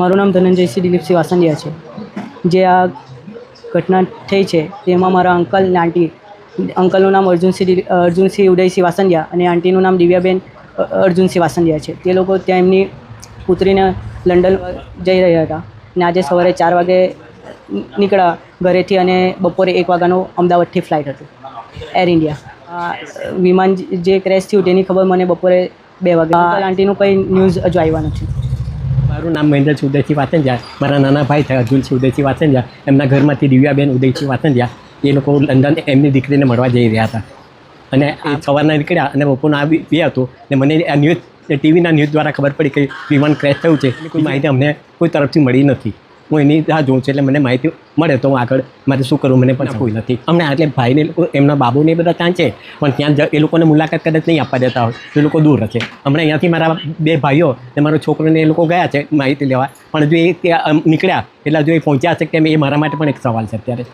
મારું નામ ધનંજયસિંહ દિલીપસિંહ વાસંડિયા છે. જે આ ઘટના થઈ છે, તેમાં મારા અંકલ ને આંટી, અંકલનું નામ અર્જુનસિંહ અર્જુનસિંહ ઉદયસિંહ વાસંડિયા અને આંટીનું નામ દિવ્યાબેન અર્જુનસિંહ વાસંડિયા છે. તે લોકો ત્યાં એમની પુત્રીને લંડન જઈ રહ્યા હતા અને આજે સવારે ચાર વાગે નીકળ્યા ઘરેથી અને બપોરે એક વાગ્યાનો અમદાવાદથી ફ્લાઇટ હતું. Air India. વિમાન જે ક્રેશ થયું તેની ખબર મને બપોરે બે વાગે. આંટીનું કંઈ ન્યૂઝ હજુ આવ્યા નથી. મારું નામ મહેન્દ્ર ઉદયસિંહ વાસંજા મારા નાના ભાઈ થયા અર્જુન ઉદયસિંહ વાસંજા એમના ઘરમાંથી દિવ્યાબેન ઉદયસિંહ વાસંજા એ લોકો લંડન એમની દીકરીને મળવા જઈ રહ્યા હતા. અને સવારના નીકળ્યા અને બપોરના આ બી હતું ને મને આ ન્યૂઝ ટીવીના ન્યૂઝ દ્વારા ખબર પડી કે વિમાન ક્રેશ થયું છે. કોઈ માહિતી અમને કોઈ તરફથી મળી નથી. હું એની રાહ જોઉં છું એટલે મને માહિતી મળે તો હું આગળ મારે શું કરવું મને પણ કોઈ નથી. અમને એટલે ભાઈને લોકો, એમના બાબુને બધા ત્યાં છે, પણ ત્યાં એ લોકોને મુલાકાત કદાચ નહીં આપવા દેતા હોય એ લોકો દૂર હશે હમણાં અહીંયાથી મારા બે ભાઈઓ ને મારો છોકરોને એ લોકો ગયા છે માહિતી લેવા, પણ જો એ નીકળ્યા એટલે જો એ પહોંચ્યા છે કે એ મારા માટે પણ એક સવાલ છે અત્યારે.